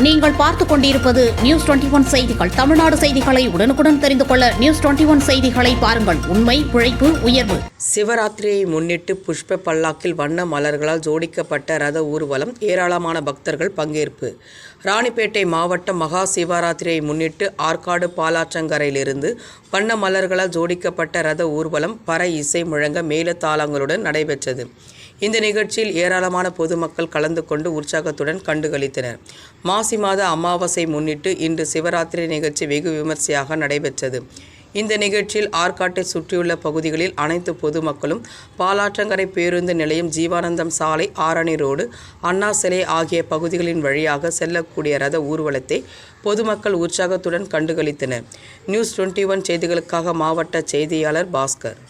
நீங்கள் பார்த்துக் கொண்டிருப்பது நியூஸ் டுவெண்டி ஒன் செய்திகள். தமிழ்நாடு செய்திகளை உடனுக்குடன் தெரிந்து கொள்ள நியூஸ் டுவெண்டி ஒன் செய்திகளை பாருங்கள். உண்மை உழைப்பு உயர்வு. சிவராத்திரியை முன்னிட்டு புஷ்ப பல்லாக்கில் வண்ண மலர்களால் ஜோடிக்கப்பட்ட ரத ஊர்வலம் ஏராளமான பக்தர்கள் பங்கேற்பு. ராணிப்பேட்டை மாவட்டம் மகா சிவராத்திரியை முன்னிட்டு ஆற்காடு பாலாற்றங்கரையிலிருந்து வண்ண மலர்களால் ஜோடிக்கப்பட்ட ரத ஊர்வலம் பறை இசை முழங்க மேலத்தாளங்களுடன் நடைபெற்றது. இந்த நிகழ்ச்சியில் ஏராளமான பொதுமக்கள் கலந்து கொண்டு உற்சாகத்துடன் கண்டுகளித்தனர். மாசி மாத அமாவாசை முன்னிட்டு இன்று சிவராத்திரி நிகழ்ச்சி வெகு விமர்சையாக நடைபெற்றது. இந்த நிகழ்ச்சியில் ஆற்காட்டை சுற்றியுள்ள பகுதிகளில் அனைத்து பொதுமக்களும் பாலாற்றங்கரை பேருந்து நிலையம் ஜீவானந்தம் சாலை ஆரணி ரோடு அண்ணா சிலை ஆகிய பகுதிகளின் வழியாக செல்லக்கூடிய ரத ஊர்வலத்தை பொதுமக்கள் உற்சாகத்துடன் கண்டுகளித்தனர். நியூஸ் டுவெண்ட்டி ஒன் செய்திகளுக்காக மாவட்ட செய்தியாளர் பாஸ்கர்.